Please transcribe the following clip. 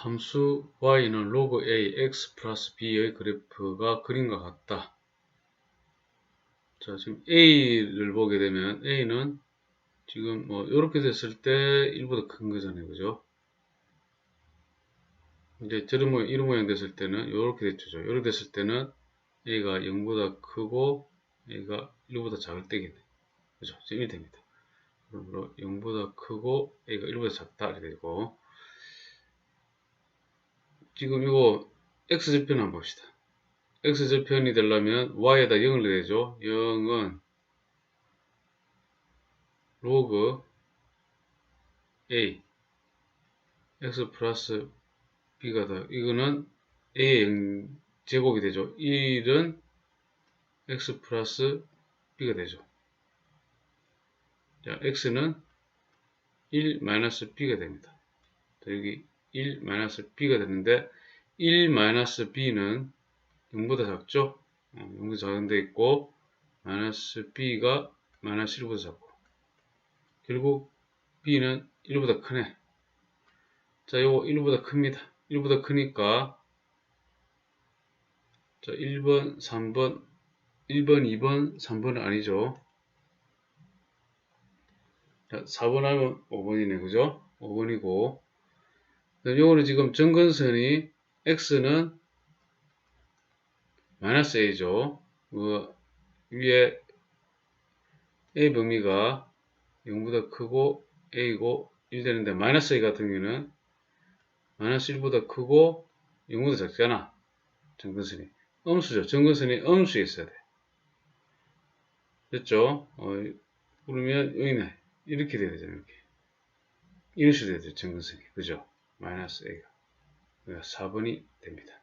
함수 y는 로그 a x 플러스 b의 그래프가 그림과 같다. 자, 지금 a를 보게 되면 a는 지금 뭐 이렇게 됐을 때 1보다 큰 거잖아요. 그죠? 이제 저런 모양, 이런 모양 됐을 때는 이렇게 됐죠. 이렇게 됐을 때는 a가 0보다 크고 a가 1보다 작을 때겠네. 그죠? 지금 1 됩니다. 그러므로 0보다 크고 a가 1보다 작다 이렇게 되고 지금 이거 x절편 한번 봅시다. x절편이 되려면 y에다 0을 내죠. 0은 로그 a x 플러스 b가 다 이거는 a의 0 제곱이 되죠. 1은 x 플러스 b가 되죠. 자, x는 1 마이너스 b가 됩니다. 자, 여기 1 마이너스 b가 되는데 1 마이너스 b는 0보다 작죠? 어, 0보다 작은 데 있고 마이너스 b가 마이너스 1보다 작고 결국 b는 1보다 크네. 자, 요거 1보다 큽니다. 1보다 크니까 자, 1번, 3번, 1번, 2번, 3번은 아니죠. 자, 4번 하면 5번이네, 그죠? 5번이고 요거는 지금 정근선이 x는 마이너스 a죠. 그 위에 a 범위가 0보다 크고 a고 1 되는데 마이너스 a 같은 경우는 마이너스 1보다 크고 0보다 작잖아. 정근선이. 음수죠. 정근선이 음수에 있어야 돼. 됐죠? 어, 그러면 여기네. 이렇게 돼야 되잖아. 이렇게. 이런 식으로 돼야 돼. 정근선이. 그죠? 마이너스 A가. 그러니까 4번이 됩니다.